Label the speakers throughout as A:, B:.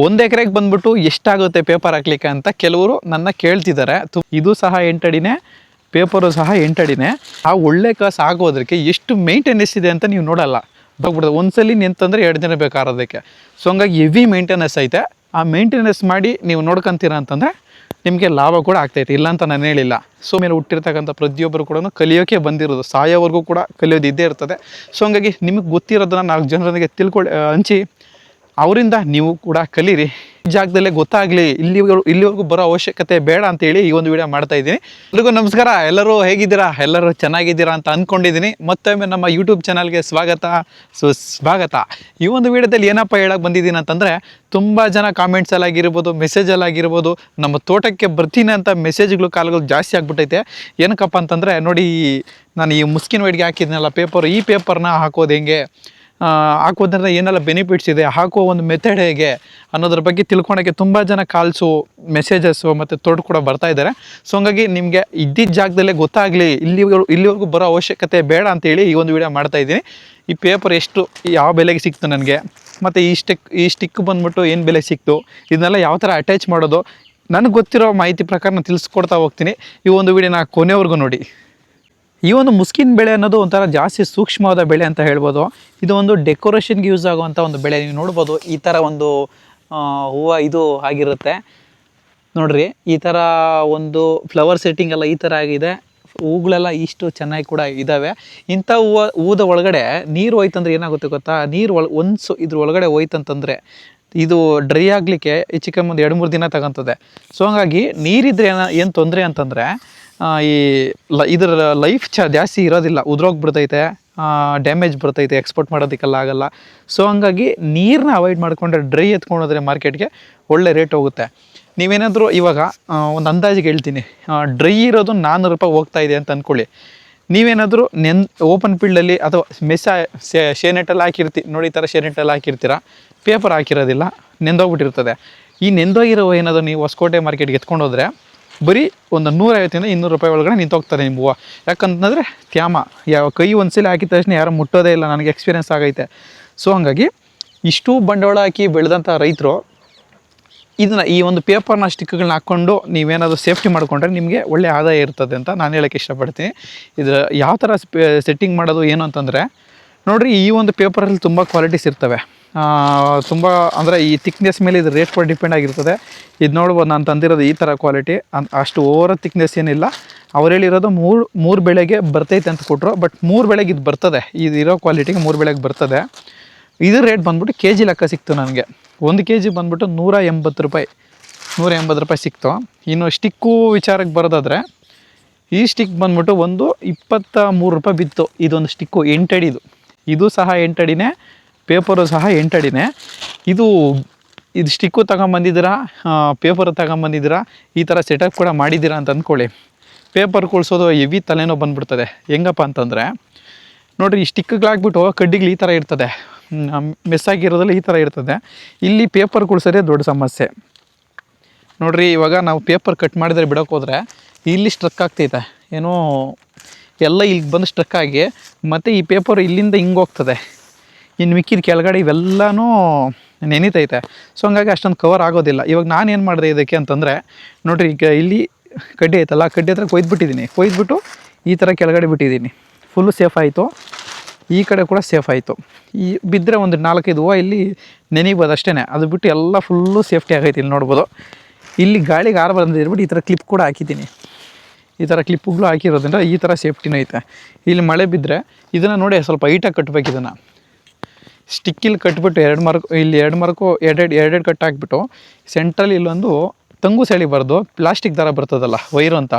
A: ಒಂದ್ ಎಕರೆಗೆ ಬಂದ್ಬಿಟ್ಟು ಎಷ್ಟಾಗುತ್ತೆ ಪೇಪರ್ ಹಾಕ್ಲಿಕ್ಕೆ ಅಂತ ಕೆಲವರು ನನ್ನ ಕೇಳ್ತಿದ್ದಾರೆ ಇದು ಸಹ ಎಂಟಡಿನೇ, ಪೇಪರು ಸಹ ಎಂಟಡಿನೇ. ಆ ಒಳ್ಳೆ ಕಾಸು ಆಗೋದಕ್ಕೆ ಎಷ್ಟು ಮೇಂಟೆನೆನ್ಸ್ ಇದೆ ಅಂತ ನೀವು ನೋಡಲ್ಲ. ಹೋಗ್ಬಿಡ್ತದೆ ಒಂದ್ಸಲಿ ನಿಂತಂದ್ರೆ ಎರಡು ದಿನ ಬೇಕಾರೋದಕ್ಕೆ ಸೊ ಹಂಗಾಗಿ ಹೆವಿ ಮೇಂಟೆನೆನ್ಸ್ ಐತೆ. ಆ ಮೇಂಟೆನೆನ್ಸ್ ಮಾಡಿ ನೀವು ನೋಡ್ಕೊಂತೀರ ಅಂತಂದ್ರೆ ನಿಮಗೆ ಲಾಭ ಕೂಡ ಆಗ್ತೈತೆ ಇಲ್ಲ ಅಂತ ನಾನು ಹೇಳಿಲ್ಲ. ಸೊ ಮೇಲೆ ಹುಟ್ಟಿರ್ತಕ್ಕಂಥ ಪ್ರತಿಯೊಬ್ಬರು ಕೂಡ ಕಲಿಯೋಕೆ ಬಂದಿರೋದು. ಸಾಯೋವರೆಗೂ ಕೂಡ ಕಲಿಯೋದು ಇದ್ದೇ ಇರ್ತದೆ. ಸೊ ಹಂಗಾಗಿ ನಿಮಗೆ ಗೊತ್ತಿರೋದನ್ನ ನಾಲ್ಕು ಜನರೊಂದಿಗೆ ತಿಳ್ಕೊಳ್ಳಿ ಹಂಚಿ. ಅವರಿಂದ ನೀವು ಕೂಡ ಕಲೀರಿ. ಈ ಜಾಗದಲ್ಲೇ ಗೊತ್ತಾಗಲಿ, ಇಲ್ಲಿವರೆಗೂ ಇಲ್ಲಿವರೆಗೂ ಬರೋ ಅವಶ್ಯಕತೆ ಬೇಡ ಅಂತೇಳಿ ಈ ಒಂದು ವಿಡಿಯೋ ಮಾಡ್ತಾ ಇದ್ದೀನಿ. ಎಲ್ರಿಗೂ ನಮಸ್ಕಾರ. ಎಲ್ಲರೂ ಹೇಗಿದ್ದೀರಾ? ಎಲ್ಲರೂ ಚೆನ್ನಾಗಿದ್ದೀರಾ ಅಂತ ಅಂದ್ಕೊಂಡಿದ್ದೀನಿ ಮತ್ತೊಮ್ಮೆ ನಮ್ಮ ಯೂಟ್ಯೂಬ್ ಚಾನಲ್ಗೆ ಸ್ವಾಗತ. ಸುಸ್ವಾಗತ ಈ ಒಂದು ವಿಡಿಯೋದಲ್ಲಿ ಏನಪ್ಪ ಹೇಳಕ್ಕೆ ಬಂದಿದ್ದೀನಿ ಅಂತಂದರೆ, ತುಂಬ ಜನ ಕಾಮೆಂಟ್ಸಲ್ಲಾಗಿರ್ಬೋದು ಮೆಸೇಜಲ್ಲಾಗಿರ್ಬೋದು ನಮ್ಮ ತೋಟಕ್ಕೆ ಬರ್ತೀನಿ ಅಂತ ಮೆಸೇಜ್ಗಳು ಕಾಲಗಳು ಜಾಸ್ತಿ ಆಗ್ಬಿಟ್ಟೈತೆ. ಏನಕ್ಕಪ್ಪ ಅಂತಂದರೆ, ನೋಡಿ, ನಾನು ಈ ಮುಸ್ಕಿನ ವೈಡ್ಗೆ ಹಾಕಿದ್ನಲ್ಲ ಪೇಪರ್ ಈ ಪೇಪರ್ನ ಹಾಕೋದು ಹೆಂಗೆ? ಹಾಕೋದ್ರಿಂದ ಏನೆಲ್ಲ ಬೆನಿಫಿಟ್ಸ್ ಇದೆ ಹಾಕೋ ಒಂದು ಮೆಥಡ್ ಹೇಗೆ ಅನ್ನೋದ್ರ ಬಗ್ಗೆ ತಿಳ್ಕೊಳಕ್ಕೆ ತುಂಬ ಜನ ಕಾಲ್ಸು ಮೆಸೇಜಸ್ಸು ಮತ್ತು ತೋಟ ಕೂಡ ಬರ್ತಾ ಇದ್ದಾರೆ. ಸೊ ಹಂಗಾಗಿ ನಿಮಗೆ ಇದ್ದಿದ್ದ ಜಾಗದಲ್ಲೇ ಗೊತ್ತಾಗಲಿ, ಇಲ್ಲಿವರೆಗೂ ಇಲ್ಲಿವರೆಗೂ ಬರೋ ಅವಶ್ಯಕತೆ ಬೇಡ ಅಂತೇಳಿ ಈ ಒಂದು ವಿಡಿಯೋ ಮಾಡ್ತಾ ಇದ್ದೀನಿ. ಈ ಪೇಪರ್ ಎಷ್ಟು, ಯಾವ ಬೆಲೆಗೆ ಸಿಕ್ತು ನನಗೆ, ಮತ್ತು ಈ ಸ್ಟಿಕ್ ಈ ಸ್ಟಿಕ್ ಬಂದ್ಬಿಟ್ಟು ಏನು ಬೆಲೆ ಸಿಕ್ತು, ಇದನ್ನೆಲ್ಲ ಯಾವ ಥರ ಅಟ್ಯಾಚ್ ಮಾಡೋದು, ನನಗೆ ಗೊತ್ತಿರೋ ಮಾಹಿತಿ ಪ್ರಕಾರ ನಾನು ತಿಳಿಸ್ಕೊಡ್ತಾ ಹೋಗ್ತೀನಿ. ಈ ಒಂದು ವಿಡಿಯೋನ ಕೊನೆವರೆಗೂ ನೋಡಿ. ಈ ಒಂದು ಮುಸ್ಕಿನ್ ಬೆಳೆ ಅನ್ನೋದು ಒಂಥರ ಜಾಸ್ತಿ ಸೂಕ್ಷ್ಮವಾದ ಬೆಳೆ ಅಂತ ಹೇಳ್ಬೋದು. ಇದು ಒಂದು ಡೆಕೋರೇಷನ್ಗೆ ಯೂಸ್ ಆಗುವಂಥ ಒಂದು ಬೆಳೆ ನೀವು ನೋಡ್ಬೋದು. ಈ ಥರ ಒಂದು ಹೂವು ಇದು ಆಗಿರುತ್ತೆ. ನೋಡ್ರಿ, ಈ ಥರ ಒಂದು ಫ್ಲವರ್ ಸೆಟ್ಟಿಂಗ್ ಎಲ್ಲ ಈ ಥರ ಆಗಿದೆ. ಹೂಗಳೆಲ್ಲ ಇಷ್ಟು ಚೆನ್ನಾಗಿ ಕೂಡ ಇದ್ದಾವೆ ಇಂಥ ಹೂವು ಹೂದ ಒಳಗಡೆ ನೀರು ಹೋಯ್ತಂದ್ರೆ ಏನಾಗುತ್ತೆ ಗೊತ್ತಾ? ನೀರು ಒಳ ಒಂದು ಇದ್ರ ಒಳಗಡೆ ಹೋಯ್ತಂತಂದರೆ ಇದು ಡ್ರೈ ಆಗಲಿಕ್ಕೆ ಹೆಚ್ಚು ಕಮ್ಮಿ ಒಂದು ಎರಡು ಮೂರು ದಿನ ತಗೊಂತದೆ. ಸೊ ಹಂಗಾಗಿ ನೀರಿದ್ರೆ ಏನ ತೊಂದರೆ ಅಂತಂದರೆ ಈ ಲ ಇದರ ಲೈಫ್ ಚ ಜಾಸ್ತಿ ಇರೋದಿಲ್ಲ ಉದ್ರೋಗ್ಬಿಡ್ತೈತೆ ಡ್ಯಾಮೇಜ್ ಬರ್ತೈತೆ ಎಕ್ಸ್ಪೋರ್ಟ್ ಮಾಡೋದಕ್ಕೆಲ್ಲ ಆಗಲ್ಲ. ಸೊ ಹಂಗಾಗಿ ನೀರನ್ನ ಅವಾಯ್ಡ್ ಮಾಡಿಕೊಂಡ್ರೆ ಡ್ರೈ ಎತ್ಕೊಂಡೋದ್ರೆ ಮಾರ್ಕೆಟ್ಗೆ ಒಳ್ಳೆ ರೇಟ್ ಹೋಗುತ್ತೆ. ನೀವೇನಾದರೂ ಇವಾಗ ಒಂದು ಅಂದಾಜಿಗೆ ಹೇಳ್ತೀನಿ. ಡ್ರೈ ಇರೋದು ನಾನ್ನೂರು ರೂಪಾಯಿ ಹೋಗ್ತಾ ಇದೆ ಅಂತ ಅಂದ್ಕೊಳ್ಳಿ ನೀವೇನಾದರೂ ನೆನ್ ಓಪನ್ ಫೀಲ್ಡಲ್ಲಿ ಅಥವಾ ಮೆಸ್ಸ ಶೇನೆಟ್ಟಲ್ಲಿ ಹಾಕಿರ್ತಿ ನೋಡಿ ಈ ಥರ ಶೇನೆಟ್ಟಲ್ಲಿ ಹಾಕಿರ್ತೀರ? ಪೇಪರ್ ಹಾಕಿರೋದಿಲ್ಲ, ನೆಂದೋಗ್ಬಿಟ್ಟಿರ್ತದೆ. ಈ ನೆಂದೋಗಿರೋ ಏನಾದರೂ ನೀವು ಹೊಸಕೋಟೆ ಮಾರ್ಕೆಟ್ಗೆ ಎತ್ಕೊಂಡು ಹೋದ್ರೆ ಬರೀ ಒಂದು ನೂರೈವತ್ತಿಂದ ಇನ್ನೂರು ರೂಪಾಯಿ ಒಳಗಡೆ ನಿಂತೋಗ್ತಾರೆ ನಿಮ್ಮ ಹೂವು ಯಾಕಂತಂದರೆ ತ್ಯಾಮ, ಯಾವ ಕೈ ಒಂದು ಸಲ ಹಾಕಿದ ತಕ್ಷಣ ಯಾರು ಮುಟ್ಟೋದೇ ಇಲ್ಲ, ನನಗೆ ಎಕ್ಸ್ಪೀರಿಯನ್ಸ್ ಆಗೈತೆ. ಸೊ ಹಂಗಾಗಿ ಇಷ್ಟು ಬಂಡವಾಳ ಹಾಕಿ ಬೆಳೆದಂಥ ರೈತರು ಇದನ್ನು ಈ ಒಂದು ಪೇಪರ್ನ ಸ್ಟಿಕ್ಗಳನ್ನ ಹಾಕ್ಕೊಂಡು ನೀವೇನಾದರೂ ಸೇಫ್ಟಿ ಮಾಡಿಕೊಂಡ್ರೆ ನಿಮಗೆ ಒಳ್ಳೆ ಆದಾಯ ಇರ್ತದೆ ಅಂತ ನಾನು ಹೇಳೋಕ್ಕೆ ಇಷ್ಟಪಡ್ತೀನಿ. ಇದರ ಯಾವ ಥರ ಸೆಟ್ಟಿಂಗ್ ಮಾಡೋದು ಏನು ಅಂತಂದರೆ, ನೋಡಿರಿ ಈ ಒಂದು ಪೇಪರಲ್ಲಿ ತುಂಬ ಕ್ವಾಲಿಟೀಸ್ ಇರ್ತವೆ. ತುಂಬ ಅಂದರೆ ಈ ಥಿಕ್ನೆಸ್ ಮೇಲೆ ಇದು ರೇಟ್ ಕೂಡ ಡಿಪೆಂಡ್ ಆಗಿರ್ತದೆ. ಇದು ನೋಡ್ಬೋದು, ನಾನು ತಂದಿರೋದು ಈ ಥರ ಕ್ವಾಲಿಟಿ ಅಷ್ಟು ಓವರ್ ಥಿಕ್ನೆಸ್ ಏನಿಲ್ಲ. ಅವ್ರು ಹೇಳಿರೋದು ಮೂರು ಮೂರು ಬೆಳೆಗೆ ಬರ್ತೈತೆ ಅಂತ ಕೊಟ್ಟರು ಬಟ್ ಮೂರು ಬೆಳೆಗೆ ಇದು ಬರ್ತದೆ. ಇದು ಇರೋ ಕ್ವಾಲಿಟಿಗೆ ಮೂರು ಬೆಳೆಗೆ ಬರ್ತದೆ. ಇದು ರೇಟ್ ಬಂದ್ಬಿಟ್ಟು ಕೆ ಜಿ ಲೆಕ್ಕ ಸಿಕ್ತು ನನಗೆ. ಒಂದು ಕೆ ಜಿ ಬಂದ್ಬಿಟ್ಟು ನೂರ ಎಂಬತ್ತು ರೂಪಾಯಿ. ನೂರ ಎಂಬತ್ತು ರೂಪಾಯಿ ಸಿಕ್ತು. ಇನ್ನು ಸ್ಟಿಕ್ಕು ವಿಚಾರಕ್ಕೆ ಬರೋದಾದರೆ, ಈ ಸ್ಟಿಕ್ ಬಂದ್ಬಿಟ್ಟು ಒಂದು ಇಪ್ಪತ್ತ ಮೂರು ರೂಪಾಯಿ ಬಿತ್ತು. ಇದೊಂದು ಸ್ಟಿಕ್ಕು ಎಂಟಡಿದು. ಇದು ಸಹ ಎಂಟಡಿನೇ. ಪೇಪರು ಸಹ ಎಂಟಡಿನೇ. ಇದು ಇದು ಸ್ಟಿಕ್ಕು ತಗೊಂಬಂದಿದ್ದೀರಾ? ಪೇಪರ್ ತಗೊಂಬಂದಿದ್ದೀರಾ? ಈ ಥರ ಸೆಟಪ್ ಕೂಡ ಮಾಡಿದ್ದೀರಾ ಅಂತ ಅಂದ್ಕೊಳ್ಳಿ. ಪೇಪರ್ ಕುಳ್ಸೋದು ಹೆವಿ ತಲೆನೋ ಬಂದ್ಬಿಡ್ತದೆ. ಹೆಂಗಪ್ಪ ಅಂತಂದರೆ, ನೋಡಿರಿ, ಈ ಸ್ಟಿಕ್ಗಳಾಗ್ಬಿಟ್ಟು ಕಡ್ಡಿಗಳು ಈ ಥರ ಇರ್ತದೆ. ಮೆಸ್ ಆಗಿರೋದಲ್ಲ ಈ ಥರ ಇರ್ತದೆ. ಇಲ್ಲಿ ಪೇಪರ್ ಕುಳ್ಸೋದೇ ದೊಡ್ಡ ಸಮಸ್ಯೆ. ನೋಡಿರಿ, ಇವಾಗ ನಾವು ಪೇಪರ್ ಕಟ್ ಮಾಡಿದರೆ ಬಿಡೋಕೆ ಹೋದರೆ ಇಲ್ಲಿ ಸ್ಟ್ರಕ್ ಆಗ್ತೈತೆ. ಏನೋ, ಎಲ್ಲ ಇಲ್ಲಿಗೆ ಬಂದು ಸ್ಟ್ರಕ್ ಆಗಿ ಮತ್ತು ಈ ಪೇಪರ್ ಇಲ್ಲಿಂದ ಹಿಂಗೆ ಹೋಗ್ತದೆ. ಇನ್ನು ಮಿಕ್ಕಿದ ಕೆಳಗಡೆ ಇವೆಲ್ಲನೂ ನೆನಿತೈತೆ. ಸೊ ಹಂಗಾಗಿ ಅಷ್ಟೊಂದು ಕವರ್ ಆಗೋದಿಲ್ಲ. ಇವಾಗ ನಾನು ಏನು ಮಾಡಿದೆ ಇದಕ್ಕೆ ಅಂತಂದರೆ, ನೋಡಿರಿ ಈಗ ಇಲ್ಲಿ ಕಡ್ಡಿ ಐತಲ್ಲ, ಕಡ್ಡಿ ಹತ್ರ ಕೊಯ್ದುಬಿಟ್ಟಿದ್ದೀನಿ. ಕೊಯ್ದುಬಿಟ್ಟು ಈ ಥರ ಕೆಳಗಡೆ ಬಿಟ್ಟಿದ್ದೀನಿ. ಫುಲ್ಲು ಸೇಫ್ ಆಯಿತು. ಈ ಕಡೆ ಕೂಡ ಸೇಫ್ ಆಯಿತು. ಈ ಬಿದ್ದರೆ ಒಂದು ನಾಲ್ಕೈದು ಹೂವು ಇಲ್ಲಿ ನೆನಿಬೋದು ಅಷ್ಟೇ ಅದು ಬಿಟ್ಟು ಎಲ್ಲ ಫುಲ್ಲು ಸೇಫ್ಟಿ ಆಗೈತೆ ಇಲ್ಲಿ ನೋಡ್ಬೋದು. ಇಲ್ಲಿ ಗಾಳಿಗೆ ಆರು ಬಂದಿರ್ಬಿಟ್ಟು ಈ ಥರ ಕ್ಲಿಪ್ ಕೂಡ ಹಾಕಿದ್ದೀನಿ. ಈ ಥರ ಕ್ಲಿಪ್ಪುಗಳು ಹಾಕಿರೋದ್ರಿಂದ ಈ ಥರ ಸೇಫ್ಟಿನೂ ಐತೆ. ಇಲ್ಲಿ ಮಳೆ ಬಿದ್ದರೆ ಇದನ್ನು ನೋಡಿ ಸ್ವಲ್ಪ ಹೈಟಾಗಿ ಕಟ್ಟಬೇಕು ಇದನ್ನು. ಸ್ಟಿಕ್ಕಿಲ್ಲಿ ಕಟ್ಬಿಟ್ಟು ಎರಡು ಮಾರ್ಕ್ ಇಲ್ಲಿ ಎರಡು ಮಾರ್ಕು ಎರಡೆರಡು ಎರಡೆರಡು ಕಟ್ ಹಾಕ್ಬಿಟ್ಟು ಸೆಂಟ್ರಲ್ಲಿ ಇಲ್ಲೊಂದು ತಂಗು ಸೆಳಿಬಾರ್ದು ಪ್ಲಾಸ್ಟಿಕ್ ಥರ ಬರ್ತದಲ್ಲ ವೈರು ಅಂತ.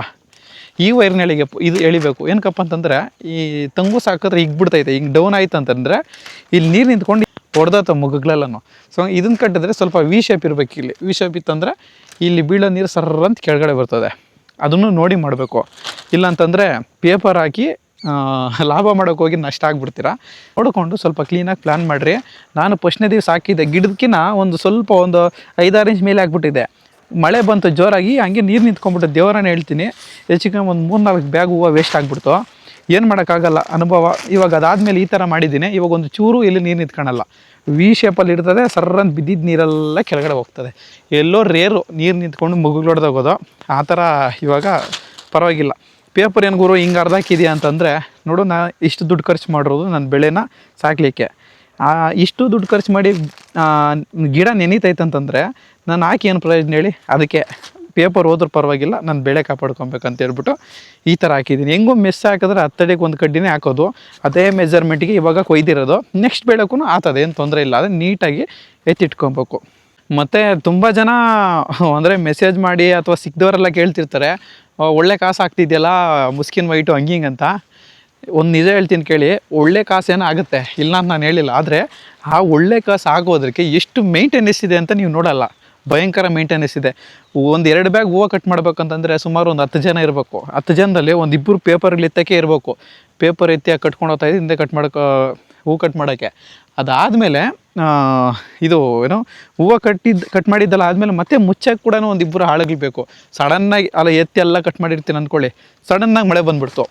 A: ಈ ವೈರ್ನ ಎಳಿಗೆ ಇದು ಎಳಿಬೇಕು. ಏನಕ್ಕಪ್ಪ ಅಂತಂದರೆ, ಈ ತಂಗು ಸಾಕಿದ್ರೆ ಈಗ ಬಿಡ್ತೈತೆ ಹಿಂಗೆ ಡೌನ್ ಆಯ್ತು ಅಂತಂದರೆ ಇಲ್ಲಿ ನೀರು ನಿಂತ್ಕೊಂಡು ಹೊಡೆದತ್ತ ಮುಗ್ಗಳೆಲ್ಲನು ಸೊ ಇದನ್ನು ಕಟ್ಟಿದ್ರೆ ಸ್ವಲ್ಪ ವಿ ಶೇಪ್ ಇರಬೇಕು ಇಲ್ಲಿ. ವಿ ಶೇಪ್ ಇತ್ತಂದರೆ ಇಲ್ಲಿ ಬೀಳೋ ನೀರು ಸರ್ರಂತ ಕೆಳಗಡೆ ಬರ್ತದೆ. ಅದನ್ನು ನೋಡಿ ಮಾಡಬೇಕು. ಇಲ್ಲಾಂತಂದರೆ ಪೇಪರ್ ಹಾಕಿ ಲಾಭ ಮಾಡೋಕೆ ಹೋಗಿ ನಷ್ಟ ಆಗ್ಬಿಡ್ತೀರಾ? ನೋಡಿಕೊಂಡು ಸ್ವಲ್ಪ ಕ್ಲೀನಾಗಿ ಪ್ಲ್ಯಾನ್ ಮಾಡಿರಿ. ನಾನು ಫಸ್ಟ್ನೇ ದಿವಸ ಹಾಕಿದ್ದೆ ಗಿಡದಕ್ಕಿಂತ ಒಂದು ಸ್ವಲ್ಪ ಒಂದು ಐದಾರು ಇಂಚ್ ಮೇಲೆ ಆಗಿಬಿಟ್ಟಿದೆ. ಮಳೆ ಬಂತು, ಜೋರಾಗಿ, ಹಂಗೆ ನೀರು ನಿಂತ್ಕೊಂಡ್ಬಿಟ್ಟು ದೇವರನ್ನ ಹೇಳ್ತೀನಿ. ಹೆಚ್ಚಿಗೆ ಒಂದು ಮೂರು ನಾಲ್ಕು ಬ್ಯಾಗ್ ಹೂವು ವೇಸ್ಟ್ ಆಗಿಬಿಡ್ತು. ಏನು ಮಾಡೋಕ್ಕಾಗಲ್ಲ ಅನುಭವ. ಇವಾಗ ಅದಾದಮೇಲೆ ಈ ಥರ ಮಾಡಿದ್ದೀನಿ. ಇವಾಗ ಒಂದು ಚೂರು ಇಲ್ಲಿ ನೀರು ನಿಂತ್ಕೊಳಲ್ಲ ವಿ ಶೇಪಲ್ಲಿ ಇರ್ತದೆ ಸರ್ರನ್ ಬಿದ್ದಿದ್ದ ನೀರೆಲ್ಲ ಕೆಳಗಡೆ ಹೋಗ್ತದೆ. ಎಲ್ಲೋ ರೇರು ನೀರು ನಿಂತ್ಕೊಂಡು ಮುಗುಗಳೊಡ್ದೋಗೋದು ಆ ಥರ ಇವಾಗ ಪರವಾಗಿಲ್ಲ. ಪೇಪರ್ ಏನು ಗುರು ಹಿಂಗೆ ಅರ್ಧಾಕಿದೆಯಾ ಅಂತಂದರೆ ನೋಡು ನಾ ಇಷ್ಟು ದುಡ್ಡು ಖರ್ಚು ಮಾಡಿರೋದು ನನ್ನ ಬೆಳೆನ ಸಾಕಲಿಕ್ಕೆ. ಇಷ್ಟು ದುಡ್ಡು ಖರ್ಚು ಮಾಡಿ ಗಿಡ ನೆನೀತೈತಂತಂದರೆ ನಾನು ಹಾಕಿ ಏನು ಪ್ರಯೋಜನ ಹೇಳಿ ಅದಕ್ಕೆ ಪೇಪರ್ ಹೋದ್ರೂ ಪರವಾಗಿಲ್ಲ ನಾನು ಬೆಳೆ ಕಾಪಾಡ್ಕೊಬೇಕಂತ ಹೇಳ್ಬಿಟ್ಟು ಈ ಥರ ಹಾಕಿದ್ದೀನಿ. ಹೆಂಗೋ ಮೆಸ್ ಹಾಕಿದ್ರೆ ಹತ್ತಡಿಗೆ ಒಂದು ಕಡ್ಡಿನೇ ಹಾಕೋದು ಅದೇ ಮೆಜರ್ಮೆಂಟಿಗೆ ಇವಾಗ ಕೊಯ್ದಿರೋದು ನೆಕ್ಸ್ಟ್ ಬೆಳೆಗೂ ಆತದೆ ಏನು ತೊಂದರೆ ಇಲ್ಲ ಅದನ್ನು ನೀಟಾಗಿ ಎತ್ತಿಟ್ಕೊಬೇಕು. ಮತ್ತು ತುಂಬ ಜನ ಅಂದರೆ ಮೆಸೇಜ್ ಮಾಡಿ ಅಥವಾ ಸಿಕ್ದವರೆಲ್ಲ ಕೇಳ್ತಿರ್ತಾರೆ "ಆ, ಒಳ್ಳೆ ಕಾಸು ಆಗ್ತಿದೆಯಲ್ಲ, ಮುಸ್ಕಿನ್ ವೈಟು ಹಂಗೆ ಅಂತ. ಒಂದು ನಿಜ ಹೇಳ್ತೀನಿ ಕೇಳಿ, ಒಳ್ಳೆ ಕಾಸೇನೋ ಆಗುತ್ತೆ? ಇಲ್ಲ ಅಂತ ನಾನು ಹೇಳಿಲ್ಲ, ಆದರೆ ಆ ಒಳ್ಳೆ ಕಾಸು ಆಗೋದಕ್ಕೆ ಎಷ್ಟು ಮೇಂಟೆನೆನ್ಸ್ ಇದೆ ಅಂತ ನೀವು ನೋಡಲ್ಲ. ಭಯಂಕರ ಮೇಂಟೆನೆನ್ಸ್ ಇದೆ. ಒಂದು ಎರಡು ಬ್ಯಾಗ್ ಹೂವು ಕಟ್ ಮಾಡ್ಬೇಕಂತಂದರೆ ಸುಮಾರು ಒಂದು ಹತ್ತು ಜನ ಇರಬೇಕು. ಹತ್ತು ಜನದಲ್ಲಿ ಒಂದು ಇಬ್ಬರು ಪೇಪರ್ಗಳು ಎತ್ತಕ್ಕೆ ಇರಬೇಕು. ಪೇಪರ್ ಎತ್ತಿ ಕಟ್ಕೊಂಡು ಹೋಗ್ತಾ ಹಿಂದೆ ಕಟ್ ಮಾಡೋಕೆ ಹೂ ಕಟ್ ಮಾಡೋಕ್ಕೆ. ಅದಾದಮೇಲೆ ಇದು ಏನೋ ಹೂವು ಕಟ್ಟಿದ್ದು ಕಟ್ ಮಾಡಿದ್ದಲ್ಲ ಆದಮೇಲೆ ಮತ್ತೆ ಮುಚ್ಚಕ್ಕೆ ಕೂಡ ಒಂದು ಇಬ್ಬರು ಆಳುಗಳು ಬೇಕು. ಸಡನ್ನಾಗಿ ಅಲ್ಲ, ಎತ್ತಿ ಎಲ್ಲ ಕಟ್ ಮಾಡಿರ್ತೀನಿ ಅಂದ್ಕೊಳ್ಳಿ ಸಡನ್ನಾಗಿ ಮಳೆ ಬಂದುಬಿಡ್ತು.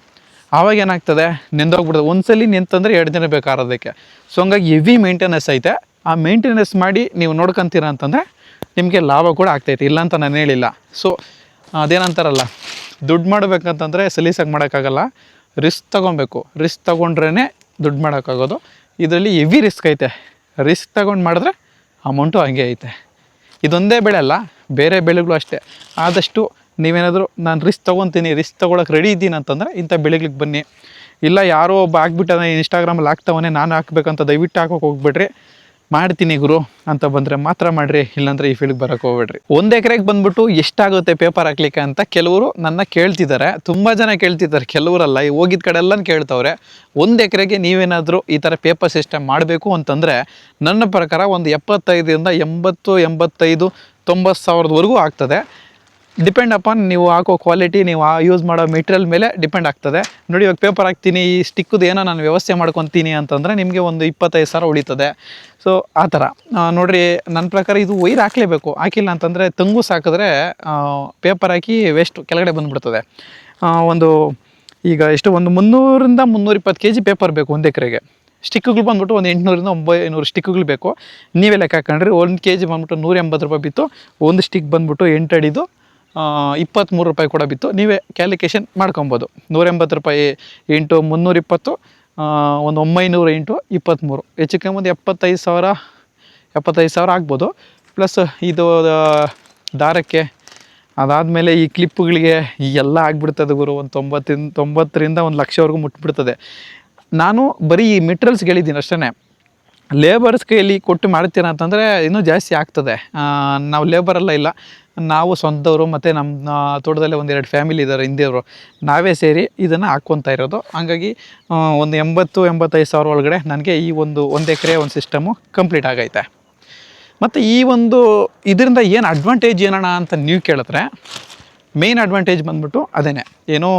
A: ಆವಾಗ ಏನಾಗ್ತದೆ? ನೆಂದೋಗ್ಬಿಡ್ತದೆ. ಒಂದ್ಸಲಿ ನಿಂತಂದ್ರೆ ಎರಡು ದಿನ ಬೇಕಾರೋದಕ್ಕೆ ಸೊ ಹಂಗಾಗಿ ಹೆವಿ ಮೇಂಟೆನೆನ್ಸ್ ಐತೆ. ಆ ಮೇಂಟೆನೆನ್ಸ್ ಮಾಡಿ ನೀವು ನೋಡ್ಕೊಂತೀರ ಅಂತಂದರೆ ನಿಮಗೆ ಲಾಭ ಕೂಡ ಆಗ್ತೈತೆ ಇಲ್ಲ ಅಂತ ನಾನು ಹೇಳಿಲ್ಲ. ಸೊ ಅದೇನಂತಾರಲ್ಲ? ದುಡ್ಡು ಮಾಡಬೇಕಂತಂದರೆ ಸಲೀಸಾಗಿ ಮಾಡೋಕ್ಕಾಗಲ್ಲ. ರಿಸ್ಕ್ ತೊಗೊಬೇಕು. ರಿಸ್ಕ್ ತೊಗೊಂಡ್ರೇ ದುಡ್ಡು ಮಾಡೋಕ್ಕಾಗೋದು. ಇದರಲ್ಲಿ ಹೆವಿ ರಿಸ್ಕ್ ಐತೆ. ರಿಸ್ಕ್ ತಗೊಂಡು ಮಾಡಿದ್ರೆ ಅಮೌಂಟು ಹಂಗೆ ಐತೆ. ಇದೊಂದೇ ಬೆಳೆ ಅಲ್ಲ, ಬೇರೆ ಬೆಳೆಗಳು ಅಷ್ಟೇ. ಆದಷ್ಟು ನೀವೇನಾದರೂ ನಾನು ರಿಸ್ಕ್ ತೊಗೊತೀನಿ ರಿಸ್ಕ್ ತೊಗೊಳಕ್ಕೆ ರೆಡಿ ಇದ್ದೀನಿ ಅಂತಂದರೆ ಇಂಥ ಬೆಳೆಗಳಿಗೆ ಬನ್ನಿ. ಇಲ್ಲ ಯಾರೋ ಒಬ್ಬ ಹಾಕ್ಬಿಟ್ಟಾನೆ ಇನ್ಸ್ಟಾಗ್ರಾಮಲ್ಲಿ ಹಾಕ್ತವನೇ, ನಾನು ಹಾಕ್ಬೇಕಂತ ದಯವಿಟ್ಟು ಹಾಕೋಕೆ ಹೋಗ್ಬೇಡ್ರಿ. ಮಾಡ್ತೀನಿ ಗುರು ಅಂತ ಬಂದರೆ ಮಾತ್ರ ಮಾಡಿರಿ, ಇಲ್ಲಾಂದ್ರೆ ಈ ಫೀಲ್ಡ್ಗೆ ಬರೋಕೆ ಹೋಗ್ಬೇಡ್ರಿ. ಒಂದು ಎಕರೆಗೆ ಬಂದ್ಬಿಟ್ಟು ಎಷ್ಟಾಗುತ್ತೆ ಪೇಪರ್ ಹಾಕ್ಲಿಕ್ಕೆ ಅಂತ ಕೆಲವರು ನನ್ನ ಕೇಳ್ತಿದ್ದಾರೆ ತುಂಬ ಜನ ಕೇಳ್ತಿದ್ದಾರೆ ಕೆಲವರಲ್ಲ ಹೋಗಿದ ಕಡೆ ಎಲ್ಲ ಕೇಳ್ತವ್ರೆ. ಒಂದು ಎಕರೆಗೆ ನೀವೇನಾದರೂ ಈ ಥರ ಪೇಪರ್ ಸಿಸ್ಟಮ್ ಮಾಡಬೇಕು ಅಂತಂದರೆ ನನ್ನ ಪ್ರಕಾರ ಒಂದು ಎಪ್ಪತ್ತೈದರಿಂದ ಎಂಬತ್ತು, ಎಂಬತ್ತೈದು, ತೊಂಬತ್ತು ಸಾವಿರದವರೆಗೂ ಆಗ್ತದೆ. ಡಿಪೆಂಡ್ ಅಪಾನ್ ನೀವು ಹಾಕೋ ಕ್ವಾಲಿಟಿ ನೀವು ಯೂಸ್ ಮಾಡೋ ಮೆಟೀರಿಯಲ್ ಮೇಲೆ ಡಿಪೆಂಡ್ ಆಗ್ತದೆ. ನೋಡಿ, ಇವಾಗ ಪೇಪರ್ ಹಾಕ್ತೀನಿ, ಈ ಸ್ಟಿಕ್ಕದು ಏನೋ ನಾನು ವ್ಯವಸ್ಥೆ ಮಾಡ್ಕೊತೀನಿ ಅಂತಂದರೆ ನಿಮಗೆ ಒಂದು ಇಪ್ಪತ್ತೈದು ಸಾವಿರ ಉಳಿತದೆ. ಸೊ ಆ ಥರ. ನೋಡಿರಿ, ನನ್ನ ಪ್ರಕಾರ ಇದು ವೈರ್ ಹಾಕಲೇಬೇಕು. ಹಾಕಿಲ್ಲ ಅಂತಂದರೆ ತಂಗು ಸಾಕಿದ್ರೆ ಪೇಪರ್ ಹಾಕಿ ವೇಸ್ಟ್ ಕೆಳಗಡೆ ಬಂದುಬಿಡ್ತದೆ. ಒಂದು, ಈಗ ಎಷ್ಟು, ಒಂದು ಮುನ್ನೂರಿಂದ ಮುನ್ನೂರಿಪ್ಪತ್ತು ಕೆ ಜಿ ಪೇಪರ್ ಬೇಕು ಒಂದು ಎಕರೆಗೆ. ಸ್ಟಿಕ್ಗಳು ಬಂದ್ಬಿಟ್ಟು ಒಂದು ಎಂಟುನೂರಿಂದ ಒಂಬೈನೂರು ಸ್ಟಿಕ್ಗಳು ಬೇಕು. ನೀವೇ ಲೆಕ್ಕ ಹಾಕೊಂಡ್ರಿ, ಒಂದು ಕೆ ಜಿ ಬಂದ್ಬಿಟ್ಟು ನೂರ ಎಂಬತ್ತು ರೂಪಾಯಿ ಬಿತ್ತು. ಒಂದು ಸ್ಟಿಕ್ ಬಂದ್ಬಿಟ್ಟು ಎಂಟು ಅಡಿದು ಇಪ್ಪತ್ತ್ಮೂರು ರೂಪಾಯಿ ಕೂಡ ಬಿತ್ತು. ನೀವೇ ಕ್ಯಾಲ್ಕುಲೇಷನ್ ಮಾಡ್ಕೊಬೋದು. ನೂರೆಂಬತ್ತು ರೂಪಾಯಿ ಇಂಟು ಮುನ್ನೂರಿಪ್ಪತ್ತು ಒಂದು ಒಂಬೈನೂರು ಇಂಟು ಇಪ್ಪತ್ತ್ಮೂರು ಹೆಚ್ಚು ಕಮ್ಮಿ ಒಂದು ಎಪ್ಪತ್ತೈದು ಸಾವಿರ ಎಪ್ಪತ್ತೈದು ಸಾವಿರ ಆಗ್ಬೋದು. ಪ್ಲಸ್ ಇದು ದಾರಕ್ಕೆ ಅದಾದಮೇಲೆ ಈ ಕ್ಲಿಪ್ಗಳಿಗೆ ಈ ಎಲ್ಲ ಆಗ್ಬಿಡ್ತದೆ ಗುರು. ಒಂದು ತೊಂಬತ್ತಿಂದ ತೊಂಬತ್ತರಿಂದ ಒಂದು ಲಕ್ಷವರೆಗೂ ಮುಟ್ಬಿಡ್ತದೆ. ನಾನು ಬರೀ ಈ ಮೆಟೀರಿಯಲ್ಸ್ ಹೇಳಿದ್ದೀನಿ ಅಷ್ಟೇ ಲೇಬರ್ಸ್ ಕೈಯಲ್ಲಿ ಕೊಟ್ಟು ಮಾಡ್ತೀರಾ ಅಂತಂದರೆ ಇನ್ನೂ ಜಾಸ್ತಿ ಆಗ್ತದೆ. ನಾವು ಲೇಬರೆಲ್ಲ ಇಲ್ಲ. ನಾವು ಸ್ವಂತವರು ಮತ್ತು ನಮ್ಮ ತೋಟದಲ್ಲೇ ಒಂದೆರಡು ಫ್ಯಾಮಿಲಿ ಇದ್ದಾರೆ ಹಿಂದಿಯವರು. ನಾವೇ ಸೇರಿ ಇದನ್ನು ಹಾಕ್ಕೊತಾ ಇರೋದು. ಹಾಗಾಗಿ ಒಂದು ಎಂಬತ್ತು, ಎಂಬತ್ತೈದು ಸಾವಿರ ಒಳಗಡೆ ನನಗೆ ಈ ಒಂದು ಒಂದು ಎಕರೆ ಒಂದು ಸಿಸ್ಟಮು ಕಂಪ್ಲೀಟ್ ಆಗೈತೆ. ಮತ್ತು ಈ ಒಂದು ಇದರಿಂದ ಏನು ಅಡ್ವಾಂಟೇಜ್ ಏನಣ್ಣ ಅಂತ ನೀವು ಕೇಳಿದ್ರೆ ಮೇಯ್ನ್ ಅಡ್ವಾಂಟೇಜ್ ಬಂದ್ಬಿಟ್ಟು ಅದೇನೆ. ಏನೋ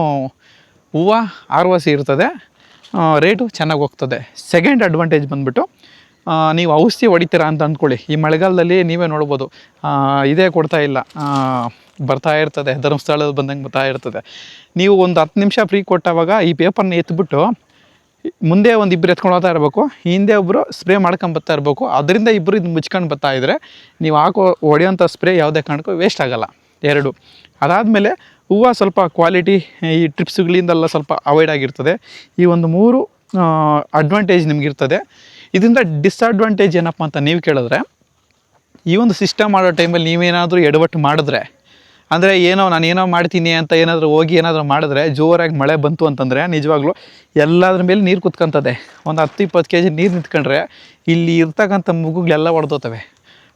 A: ಹೂವು ಆರ್ವಾಸಿ ಇರ್ತದೆ. ರೇಟು ಚೆನ್ನಾಗಿ ಹೋಗ್ತದೆ. ಸೆಕೆಂಡ್ ಅಡ್ವಾಂಟೇಜ್ ಬಂದ್ಬಿಟ್ಟು ನೀವು ಔಷಧಿ ಹೊಡಿತೀರಾ ಅಂತ ಅಂದ್ಕೊಳ್ಳಿ. ಈ ಮಳೆಗಾಲದಲ್ಲಿ ನೀವೇ ನೋಡ್ಬೋದು. ಇದೇ ಕೊಡ್ತಾ ಇಲ್ಲ. ಬರ್ತಾ ಇರ್ತದೆ. ಧರ್ಮಸ್ಥಳದ ಬಂದಂಗೆ ಬರ್ತಾ ಇರ್ತದೆ. ನೀವು ಒಂದು ಹತ್ತು ನಿಮಿಷ ಫ್ರೀ ಕೊಟ್ಟವಾಗ ಈ ಪೇಪರ್ನ ಎತ್ಬಿಟ್ಟು ಮುಂದೆ ಒಂದು ಇಬ್ಬರು ಎತ್ಕೊಂಡು ಹೋಗ್ತಾ ಇರಬೇಕು. ಹಿಂದೆ ಒಬ್ಬರು ಸ್ಪ್ರೇ ಮಾಡ್ಕೊಂಡು ಬರ್ತಾ ಇರಬೇಕು. ಅದರಿಂದ ಇಬ್ಬರು ಇದು ಮುಚ್ಕೊಂಡು ಬರ್ತಾ ಇದ್ದರೆ ನೀವು ಹಾಕೋ ಹೊಡೆಯೋಂಥ ಸ್ಪ್ರೇ ಯಾವುದೇ ಕಾರಣಕ್ಕೂ ವೇಸ್ಟ್ ಆಗೋಲ್ಲ. ಎರಡು. ಅದಾದಮೇಲೆ ಹೂವು ಸ್ವಲ್ಪ ಕ್ವಾಲಿಟಿ ಈ ಟ್ರಿಪ್ಸ್ಗಳಿಂದೆಲ್ಲ ಸ್ವಲ್ಪ ಅವಾಯ್ಡ್ ಆಗಿರ್ತದೆ. ಈ ಒಂದು ಮೂರು ಅಡ್ವಾಂಟೇಜ್ ನಿಮಗಿರ್ತದೆ. ಇದರಿಂದ ಡಿಸ್ಅಡ್ವಾಂಟೇಜ್ ಏನಪ್ಪ ಅಂತ ನೀವು ಕೇಳಿದ್ರೆ, ಈ ಒಂದು ಸಿಸ್ಟಮ್ ಮಾಡೋ ಟೈಮಲ್ಲಿ ನೀವೇನಾದರೂ ಎಡವಟ್ಟು ಮಾಡಿದ್ರೆ, ಅಂದರೆ ಏನೋ ನಾನು ಏನೋ ಮಾಡ್ತೀನಿ ಅಂತ ಏನಾದರೂ ಹೋಗಿ ಏನಾದರೂ ಮಾಡಿದ್ರೆ, ಜೋರಾಗಿ ಮಳೆ ಬಂತು ಅಂತಂದರೆ ನಿಜವಾಗ್ಲೂ ಎಲ್ಲದ್ರ ಮೇಲೆ ನೀರು ಕುತ್ಕೊಂತದೆ. ಒಂದು ಹತ್ತು ಇಪ್ಪತ್ತು ಕೆ ಜಿ ನೀರು ನಿಂತ್ಕೊಂಡ್ರೆ ಇಲ್ಲಿ ಇರ್ತಕ್ಕಂಥ ಮುಗ್ಗುಗಳೆಲ್ಲ ಒಡೆದೋತವೆ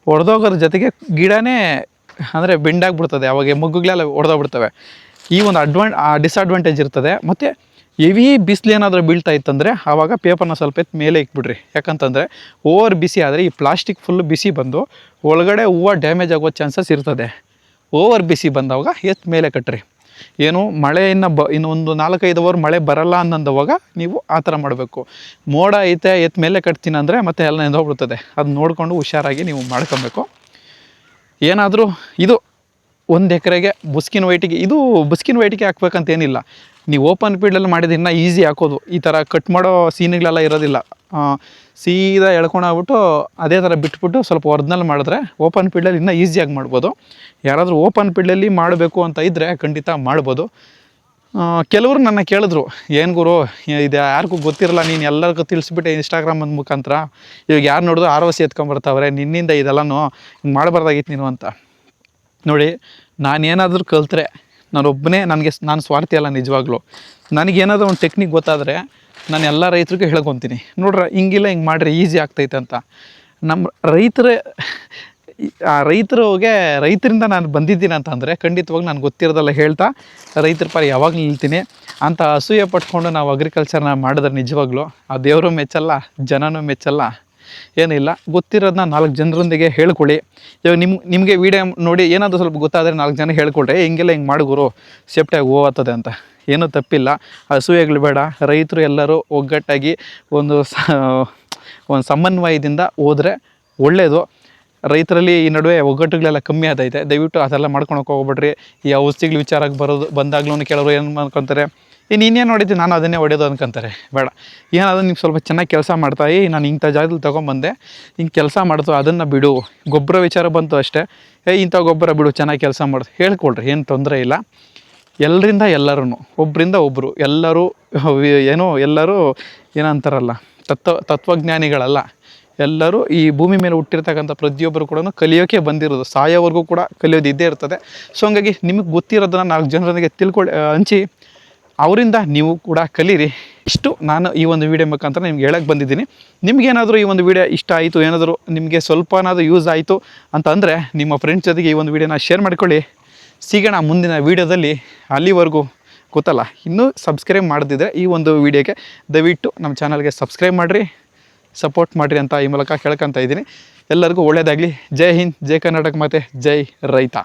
A: ಒಡೆದೋಗೋದ್ರ ಜೊತೆಗೆ ಗಿಡನೇ, ಅಂದರೆ ಬೆಂಡಾಗಿಬಿಡ್ತದೆ ಅವಾಗ ಮುಗ್ಗುಗಳೆಲ್ಲ ಒಡೆದೋಗ್ಬಿಡ್ತವೆ. ಈ ಒಂದು ಅಡ್ವಾನ್ ಡಿಸ್ಅಡ್ವಾಂಟೇಜ್ ಇರ್ತದೆ. ಮತ್ತು ಹೆವಿ ಬಿಸಿಲು ಏನಾದರೂ ಬೀಳ್ತಾ ಇತ್ತಂದರೆ ಆವಾಗ ಪೇಪರ್ನ ಸ್ವಲ್ಪ ಎತ್ತು ಮೇಲೆ ಇಕ್ಬಿಡ್ರಿ. ಯಾಕಂತಂದರೆ ಓವರ್ ಬಿಸಿ ಆದರೆ ಈ ಪ್ಲಾಸ್ಟಿಕ್ ಫುಲ್ ಬಿಸಿ ಬಂದು ಒಳಗಡೆ ಹೂವು ಡ್ಯಾಮೇಜ್ ಆಗೋ ಚಾನ್ಸಸ್ ಇರ್ತದೆ. ಓವರ್ ಬಿಸಿ ಬಂದಾಗ ಎತ್ತು ಮೇಲೆ ಕಟ್ಟ್ರಿ ಏನು ಮಳೆ ಬ ಇನ್ನೊಂದು ನಾಲ್ಕೈದು ಅವರ್ ಮಳೆ ಬರಲ್ಲ ಅನ್ನಂದವಾಗ ನೀವು ಆ ಥರ ಮಾಡಬೇಕು. ಮೋಡ ಐತೆ ಎತ್ತ ಮೇಲೆ ಕಟ್ತೀನಿ ಅಂದರೆ ಮತ್ತೆ ಎಲ್ಲ ನೆಂದೋಗ್ಬಿಡ್ತದೆ ಅದು ನೋಡಿಕೊಂಡು ಹುಷಾರಾಗಿ ನೀವು ಮಾಡ್ಕೊಬೇಕು. ಏನಾದರೂ ಇದು ಒಂದು ಎಕರೆಗೆ ಬುಸ್ಕಿನ ವೈಟಿಗೆ, ಇದು ಬುಸ್ಕಿನ ವೈಟಿಗೆ ಹಾಕ್ಬೇಕಂತ ಏನಿಲ್ಲ. ನೀವು ಓಪನ್ ಫೀಲ್ಡಲ್ಲಿ ಮಾಡಿದ ಇನ್ನೂ ಈಸಿ ಹಾಕೋದು. ಈ ಥರ ಕಟ್ ಮಾಡೋ ಸೀನ್ಗಳೆಲ್ಲ ಇರೋದಿಲ್ಲ. ಸೀದಾ ಎಳ್ಕೊಂಡೋಗ್ಬಿಟ್ಟು ಅದೇ ಥರ ಬಿಟ್ಬಿಟ್ಟು ಸ್ವಲ್ಪ ಒರ್ಜಿನಲ್ ಮಾಡಿದ್ರೆ ಓಪನ್ ಫೀಲ್ಡಲ್ಲಿ ಇನ್ನೂ ಈಸಿಯಾಗಿ ಮಾಡ್ಬೋದು. ಯಾರಾದರೂ ಓಪನ್ ಫೀಲ್ಡಲ್ಲಿ ಮಾಡಬೇಕು ಅಂತ ಇದ್ದರೆ ಖಂಡಿತ ಮಾಡ್ಬೋದು. ಕೆಲವರು ನನ್ನ ಕೇಳಿದ್ರು, ಏನು ಗುರು ಇದು ಯಾರಿಗೂ ಗೊತ್ತಿರಲ್ಲ, ನೀನು ಎಲ್ಲರಿಗೂ ತಿಳಿಸ್ಬಿಟ್ಟೆ ಇನ್ಸ್ಟಾಗ್ರಾಮ್ ಮುಖಾಂತರ. ಇವಾಗ ಯಾರು ನೋಡಿದ್ರು ಆರ್ ಸಿ ಎತ್ಕೊಂಬರ್ತಾವ್ರೆ ನಿನ್ನಿಂದ ಇದೆಲ್ಲನೂ ಹಿಂಗೆ ಮಾಡಬಾರ್ದಾಗಿತ್ತು ನೀನು ಅಂತ. ನೋಡಿ, ನಾನೇನಾದರೂ ಕಲಿತ್ರೆ ನಾನೊಬ್ಬನೇ ನನಗೆ ನಾನು ಸ್ವಾರ್ಥಿ ಅಲ್ಲ ನಿಜವಾಗ್ಲೂ. ನನಗೇನಾದರೂ ಒಂದು ಟೆಕ್ನಿಕ್ ಗೊತ್ತಾದರೆ ನಾನು ಎಲ್ಲ ರೈತರಿಗೂ ಹೇಳ್ಕೊತೀನಿ. ನೋಡ್ರ, ಹಿಂಗಿಲ್ಲ, ಹಿಂಗೆ ಮಾಡ್ರಿ ಈಸಿ ಆಗ್ತೈತೆ ಅಂತ. ನಮ್ಮ ರೈತರ, ಆ ರೈತರಿಗೆ ರೈತರಿಂದ ನಾನು ಬಂದಿದ್ದೀನಿ ಅಂತಂದರೆ ಖಂಡಿತವಾಗಿ ನಾನು ಗೊತ್ತಿರೋದಲ್ಲ ಹೇಳ್ತಾ ರೈತರ ಪರ ಯಾವಾಗ ನಿಲ್ತೀನಿ ಅಂತ ಅಸೂಯೆ ಪಟ್ಕೊಂಡು ನಾವು ಅಗ್ರಿಕಲ್ಚರ್ನ ಮಾಡಿದ್ರೆ ನಿಜವಾಗ್ಲೂ. ಆ ದೇವರು ಮೆಚ್ಚಲ್ಲ, ಜನನೂ ಮೆಚ್ಚಲ್ಲ ಏನಿಲ್ಲ ಗೊತ್ತಿರೋದನ್ನ ನಾಲ್ಕು ಜನರೊಂದಿಗೆ ಹೇಳ್ಕೊಳ್ಳಿ. ಇವಾಗ ನಿಮ್ಮ ನಿಮಗೆ ವೀಡಿಯೋ ನೋಡಿ ಏನಾದರೂ ಸ್ವಲ್ಪ ಗೊತ್ತಾದರೆ ನಾಲ್ಕು ಜನ ಹೇಳ್ಕೊಳ್ರಿ. "ಏ, ಹಿಂಗೆಲ್ಲ ಹಿಂಗೆ ಮಾಡಿ ಗುರು ಸೇಫ್ಟಿಯಾಗಿ ಹೋಗ್ತದೆ ಅಂತ. ಏನೂ ತಪ್ಪಿಲ್ಲ. ಹಸುವೆಗಳು ಬೇಡ. ರೈತರು ಎಲ್ಲರೂ ಒಗ್ಗಟ್ಟಾಗಿ ಒಂದು ಒಂದು ಸಮನ್ವಯದಿಂದ ಹೋದರೆ ಒಳ್ಳೆಯದು ರೈತರಲ್ಲಿ ಈ ನಡುವೆ ಒಗ್ಗಟ್ಟುಗಳೆಲ್ಲ ಕಮ್ಮಿ ಆದೈತೆ. ದಯವಿಟ್ಟು ಅದೆಲ್ಲ ಮಾಡ್ಕೊಳಕ್ಕೆ ಹೋಗ್ಬೇಡ್ರಿ. ಈ ಔಷಧಿಗಳು ವಿಚಾರಕ್ಕೆ ಬರೋದು ಬಂದಾಗ್ಲೂ ಕೆಲವರು ಏನು ಮಾಡ್ಕೊತಾರೆ ಈ ಏನು ಹೊಡಿತಿ ನಾನು ಅದನ್ನೇ ಹೊಡೆಯೋದು ಅನ್ಕೊಂತಾರೆ. ಬೇಡ. ಏನಾದರೂ ನೀವು ಸ್ವಲ್ಪ ಚೆನ್ನಾಗಿ ಕೆಲಸ ಮಾಡ್ತಾ ಏ ನಾನು ಇಂಥ ಜಾಗದಲ್ಲಿ ತೊಗೊಂಬಂದೆ. ಹಿಂಗೆ ಕೆಲಸ ಮಾಡ್ತು ಅದನ್ನು ಬಿಡು. ಗೊಬ್ಬರ ವಿಚಾರ ಬಂತು ಅಷ್ಟೇ. ಏ, ಇಂಥ ಗೊಬ್ಬರ ಬಿಡು, ಚೆನ್ನಾಗಿ ಕೆಲಸ ಮಾಡೋದು. ಹೇಳ್ಕೊಳ್ರಿ, ಏನು ತೊಂದರೆ ಇಲ್ಲ. ಎಲ್ಲರಿಂದ ಎಲ್ಲರೂ ಒಬ್ಬರಿಂದ ಒಬ್ಬರು ಎಲ್ಲರೂ ಏನೋ, ಎಲ್ಲರೂ ಏನಂತಾರಲ್ಲ, ತತ್ವ, ತತ್ವಜ್ಞಾನಿಗಳಲ್ಲ. ಎಲ್ಲರೂ ಈ ಭೂಮಿ ಮೇಲೆ ಹುಟ್ಟಿರ್ತಕ್ಕಂಥ ಪ್ರತಿಯೊಬ್ಬರು ಕೂಡ ಕಲಿಯೋಕೆ ಬಂದಿರೋದು. ಸಾಯೋವರೆಗೂ ಕೂಡ ಕಲಿಯೋದು ಇದ್ದೇ ಇರ್ತದೆ. ಸೊ, ಹಂಗಾಗಿ ನಿಮಗೆ ಗೊತ್ತಿರೋದನ್ನ ನಾಲ್ಕು ಜನರೊಂದಿಗೆ ತಿಳ್ಕೊಳ್ಳಿ ಹಂಚಿ. ಅವರಿಂದ ನೀವು ಕೂಡ ಕಲೀರಿ. ಇಷ್ಟು ನಾನು ಈ ಒಂದು ವಿಡಿಯೋ ಮುಖಾಂತರ ನಿಮ್ಗೆ ಹೇಳಕ್ಕೆ ಬಂದಿದ್ದೀನಿ. ನಿಮಗೇನಾದರೂ ಈ ಒಂದು ವಿಡಿಯೋ ಇಷ್ಟ ಆಯಿತು, ಏನಾದರೂ ನಿಮಗೆ ಸ್ವಲ್ಪನಾದರೂ ಯೂಸ್ ಆಯಿತು ಅಂತಂದರೆ ನಿಮ್ಮ ಫ್ರೆಂಡ್ಸ್ ಜೊತೆಗೆ ಈ ಒಂದು ವಿಡಿಯೋನ ಶೇರ್ ಮಾಡ್ಕೊಳ್ಳಿ. ಸಿಗೋಣ ಮುಂದಿನ ವೀಡಿಯೋದಲ್ಲಿ ಅಲ್ಲಿವರೆಗೂ ಗೊತ್ತಲ್ಲ ಇನ್ನೂ ಸಬ್ಸ್ಕ್ರೈಬ್ ಮಾಡದಿದ್ದರೆ ಈ ಒಂದು ವಿಡಿಯೋಗೆ ದಯವಿಟ್ಟು ನಮ್ಮ ಚಾನಲ್ಗೆ ಸಬ್ಸ್ಕ್ರೈಬ್ ಮಾಡಿರಿ ಸಪೋರ್ಟ್ ಮಾಡಿರಿ ಅಂತ ಈ ಮೂಲಕ ಕೇಳ್ಕೊತಾ ಇದ್ದೀನಿ. ಎಲ್ಲರಿಗೂ ಒಳ್ಳೆಯದಾಗಲಿ ಜೈ ಹಿಂದ್, ಜೈ ಕರ್ನಾಟಕ ಮತ್ತು ಜೈ ರೈತ.